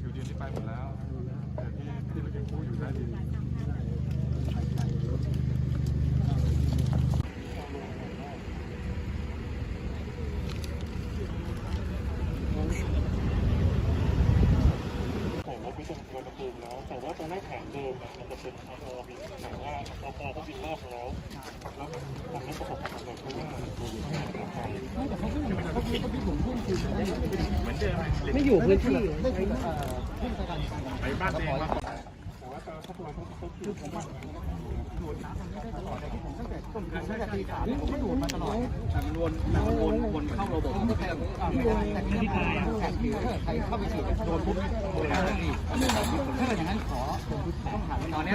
อยู่ดินที่ไปหมดแล้วแต่ที่ที่เรายังกู้อยู่ได้ดินแต่ว่าพิจารณาภูมิแล้วแต่ว่าตรงหน้าฐานเดิมอะมันจะเป็นออบินแต่ว่าออเขาบินรอบแล้วแล้วมันไม่ประสบความสำเร็จเพราะว่ามันตัวอยู่ที่ ไม่อยู่พื้นที่ไปบ้านเองว่าแต่ว่าการพัฒนาเขาคือผมว่าตั้งแต่ตีสามผมก็ดูดมาตลอดแต่มันวนมันวนวนเข้าระบบไม่แต่ที่ตายแข่งถ้าใครเข้าไปฉีดโดนปุ๊บโดนแล้วอีกถ้าเกิดอย่างนั้นขอต้องถาตอนนี้